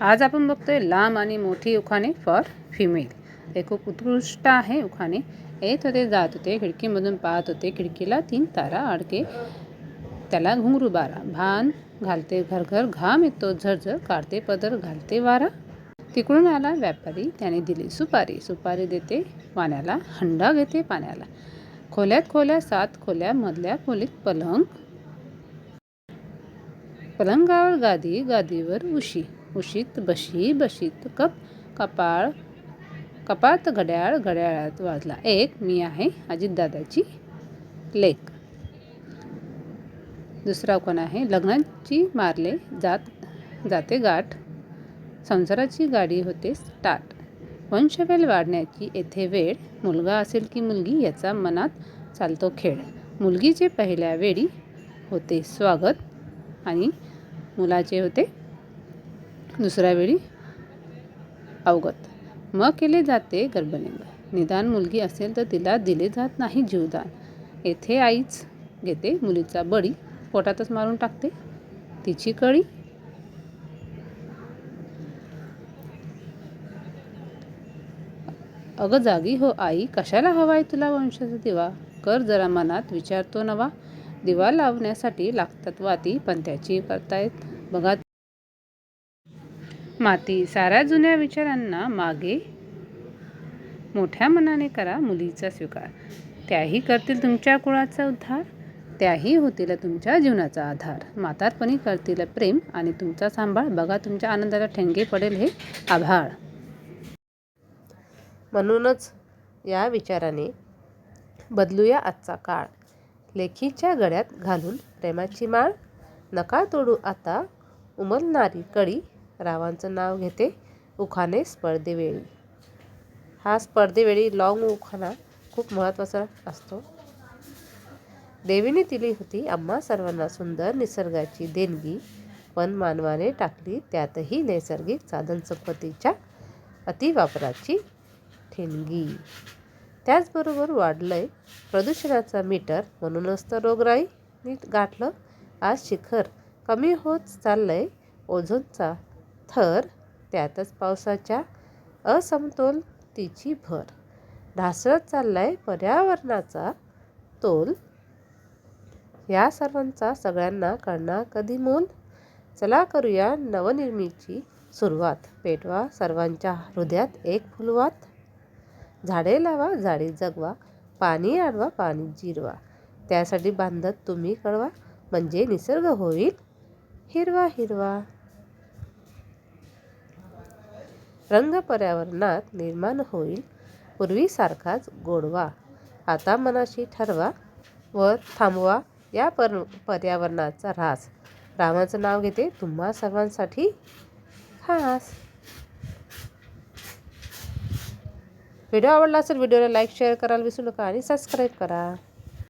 आज आपण बघतोय लांब आणि मोठी उखाणे फॉर फिमेल. हे खूप उत्कृष्ट आहे उखाणे. येत होते जात होते खिडकीमधून पाहत होते. खिडकीला तीन तारा अडके त्याला घुंगरू बारा. भान घालते घर घर घाम येतो झरझर काढते पदर घालते वारा. तिकडून आला व्यापारी त्याने दिली सुपारी. सुपारी देते पाण्याला हंडा घेते पाण्याला. खोल्यात खोल्या सात खोल्या मधल्या खोलीत पलंग. पलंगावर गादी गादीवर उशी. उशीत बशी बशीत कप कपाळ कपात घड्याळ घड्याळात वाजला. एक मी आहे अजितदादाची लेक दुसरा कोण आहे? लग्नाची मारले जात जाते गाठ. संसाराची गाडी होते स्टार्ट. वंशवेल वाढण्याची येथे वेळ. मुलगा असेल की मुलगी याचा मनात चालतो खेळ. मुलगीचे पहिल्या वेळी होते स्वागत आणि मुलाचे होते दुसऱ्या वेळी अवगत. मग केले जाते गर्भलिंग. निदान मुलगी असेल तर तिला दिले जात नाही जीवदान. येथे आईच घेते मुलीचा बळी पोटातच मारून टाकते. तिची कळी अगं जागी हो आई कशाला हवाय तुला वंशाचा दिवा? कर जरा मनात विचारतो नवा. दिवा लावण्यासाठी लागतात वाती पण त्याची करतायत बघा माती. साऱ्या जुन्या विचारांना मागे मोठ्या मनाने करा मुलीचा स्वीकार. त्याही करतील तुमच्या कुळाचा उद्धार त्याही होतील तुमच्या जीवनाचा आधार. म्हातारपणी करतील प्रेम आणि तुमचा सांभाळ. बघा तुमच्या आनंदाला ठेंगे पडेल हे आभाळ. म्हणूनच या विचाराने बदलूया आजचा काळ. लेखीच्या गळ्यात घालून प्रेमाची माळ. नका तोडू आता उमलणारी कळी रावांचं नाव घेते उखाणे स्पर्धेवेळी. हा स्पर्धेवेळी लॉंग उखाणा खूप महत्त्वाचा असतो. देवीने दिली होती आम्हा सर्वांना सुंदर निसर्गाची देणगी पण मानवाने टाकली त्यातही नैसर्गिक साधनसंपत्तीच्या अतिवापराची ठिणगी. त्याचबरोबर वाढलं आहे प्रदूषणाचा मीटर म्हणूनच तर रोगराई नीट गाठलं. आज शिखर कमी होत चाललं आहे ओझोनचा थर त्यातच पावसाच्या असमतोलतेची भर. ढासळत चाललाय पर्यावरणाचा तोल. या सर्वांचा सगळ्यांना कळणार कधी मोल? चला करूया नवनिर्मितीची सुरुवात. पेटवा सर्वांच्या हृदयात एक फुलवात. झाडे लावा झाडे जगवा पाणी अडवा पाणी जिरवा. त्यासाठी बांधत तुम्ही कळवा. म्हणजे निसर्ग होईल. हिरवा हिरवा. रंग पर्यावरणात निर्माण होईल. पूर्वीसारखाच गोडवा. आता मनाशी ठरवा. व थांबवा. या पर पर्यावरणाचा ऱ्हास. रामाचं नाव घेते तुम्हा सर्वांसाठी खास. व्हिडिओ आवडला असेल व्हिडिओला लाईक शेअर करायला विसरू नका आणि सबस्क्राईब करा.